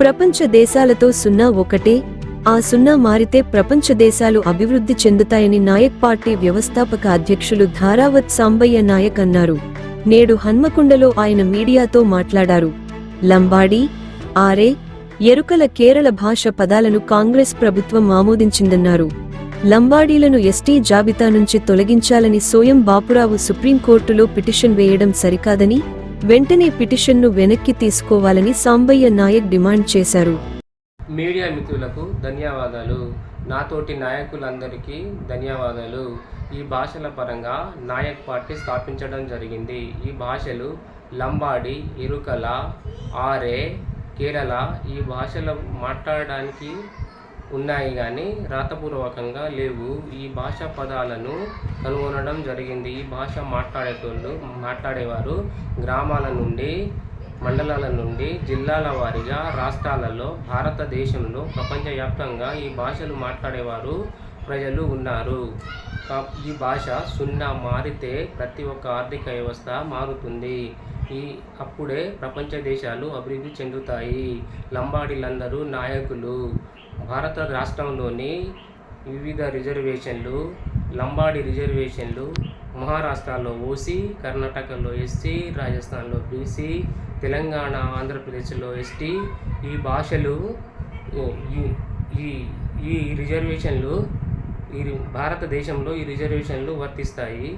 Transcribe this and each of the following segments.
ప్రపంచ దేశాలతో సున్నా ఒకటే. ఆ సున్నా మారితే ప్రపంచ దేశాలు అభివృద్ధి చెందుతాయని నాయక్ పార్టీ వ్యవస్థాపక అధ్యక్షులు ధారావత్ సాంబయ్య నాయక్ అన్నారు. నేడు హన్మకొండలో ఆయన మీడియాతో మాట్లాడారు. లంబాడి ఆరే ఎరుకల కేరళ భాష పదాలను కాంగ్రెస్ ప్రభుత్వం ఆమోదించిందన్నారు. లంబాడీలను ఎస్టీ జాబితా నుంచి తొలగించాలని సోయం బాపురావు సుప్రీంకోర్టులో పిటిషన్ వేయడం సరికాదని వెంటనే పిటిషన్ను వెనక్కి తీసుకోవాలని సాంబయ్య నాయక్ డిమాండ్ చేశారు. మీడియా మిత్రులకు ధన్యవాదాలు. నాతోటి నాయకులందరికీ ధన్యవాదాలు. ఈ భాషల పరంగా నాయక్ పార్టీ స్థాపించడం జరిగింది. ఈ భాషలు లంబాడి ఇరుకల ఆరే కేరళ ఈ భాషలు మాట్లాడడానికి ఉన్నాయి కానీ రాతపూర్వకంగా లేవు. ఈ భాషా పదాలను కనుగొనడం జరిగింది. ఈ భాష మాట్లాడేటోళ్ళు మాట్లాడేవారు గ్రామాల నుండి మండలాల నుండి జిల్లాల వారీగా రాష్ట్రాలలో భారతదేశంలో ప్రపంచవ్యాప్తంగా ఈ భాషలు మాట్లాడేవారు ప్రజలు ఉన్నారు. ఈ భాష సున్నా మారితే ప్రతి ఒక్క ఆర్థిక వ్యవస్థ మారుతుంది. ఈ అప్పుడే ప్రపంచ దేశాలు అభివృద్ధి చెందుతాయి. లంబాడీలందరూ నాయకులు. భారత రాష్ట్రంలోని వివిధ రిజర్వేషన్లు లంబాడి రిజర్వేషన్లు మహారాష్ట్రలో ఓసీ కర్ణాటకలో ఎస్సీ రాజస్థాన్లో బీసీ తెలంగాణ ఆంధ్రప్రదేశ్లో ఎస్టీ. ఈ భాషలు ఈ ఈ ఈ రిజర్వేషన్లు ఈ భారతదేశంలో ఈ రిజర్వేషన్లు వర్తిస్తాయి.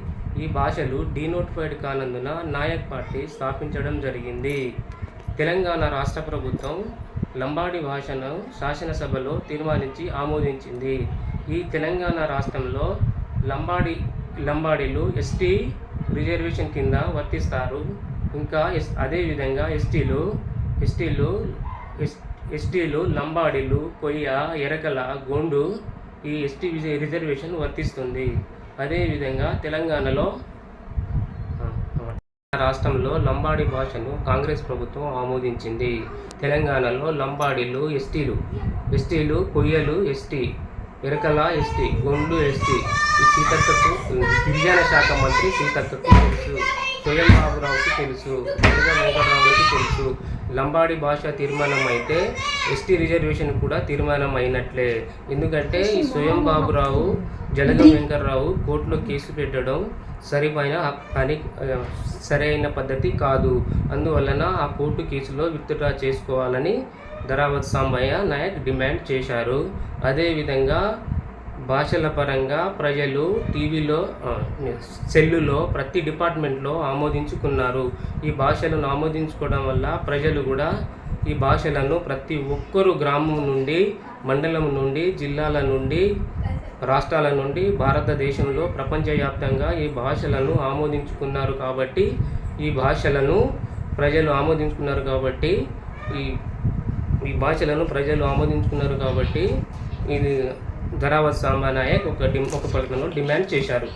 ఈ భాషలు డీనోటిఫైడ్ కానందున నాయక్ పార్టీ స్థాపించడం జరిగింది. తెలంగాణ రాష్ట్ర ప్రభుత్వం లంబాడి భాషను శాసనసభలో తీర్మానించి ఆమోదించింది. ఈ తెలంగాణ రాష్ట్రంలో లంబాడి లంబాడీలు ఎస్టీ రిజర్వేషన్ కింద వర్తిస్తారు. ఇంకా ఎస్ అదేవిధంగా ఎస్టీలు ఎస్టీలు ఎస్ ఎస్టీలు లంబాడీలు కొయ్య ఎరకల గోండు ఈ ఎస్టీ విజ- రిజర్వేషన్ వర్తిస్తుంది. అదేవిధంగా తెలంగాణలో రాష్ట్రంలో లంబాడి భాషను కాంగ్రెస్ ప్రభుత్వం ఆమోదించింది. తెలంగాణలో లంబాడీలు ఎస్టీలు ఎస్టీలు కొయ్యలు ఎస్టీ ఎరకల ఎస్టీ గొండు ఎస్టీ. ఈ సీతక్కకు గిరిజన శాఖ మంత్రి సీతక్కకు తెలుసు. స్వయం బాబురావుకి తెలుసు బుర్ర వెంకటరావుకి తెలుసు. లంబాడి భాష తీర్మానం అయితే ఎస్టీ రిజర్వేషన్ కూడా తీర్మానం అయినట్లే ఎందుకంటే ఈ స్వయం బాబురావు జలగం వెంకటరావు కోర్టులో కేసు పెట్టడం సరిపైన పని సరైన పద్ధతి కాదు. అందువలన ఆ కోర్టు కేసులో విత్డ్రా చేసుకోవాలని ధరావత్ సాంబయ్య నాయక్ డిమాండ్ చేశారు. అదేవిధంగా భాషల పరంగా ప్రజలు టీవీలో సెల్లులో ప్రతి డిపార్ట్మెంట్లో ఆమోదించుకున్నారు. ఈ భాషలను ఆమోదించుకోవడం వల్ల ప్రజలు కూడా ఈ భాషలను ప్రతి ఒక్కరు గ్రామం నుండి మండలం నుండి జిల్లాల నుండి రాష్ట్రాల నుండి భారతదేశంలో ప్రపంచవ్యాప్తంగా ఈ భాషలను ఆమోదించుకున్నారు కాబట్టి ఈ భాషలను ప్రజలు ఆమోదించుకున్నారు కాబట్టి ఈ ఈ భాషలను ప్రజలు ఆమోదించుకున్నారు కాబట్టి ఇది ధరావత్ సాంబా నాయక్ ఒక డి ఒక పథకంలో డిమాండ్ చేశారు.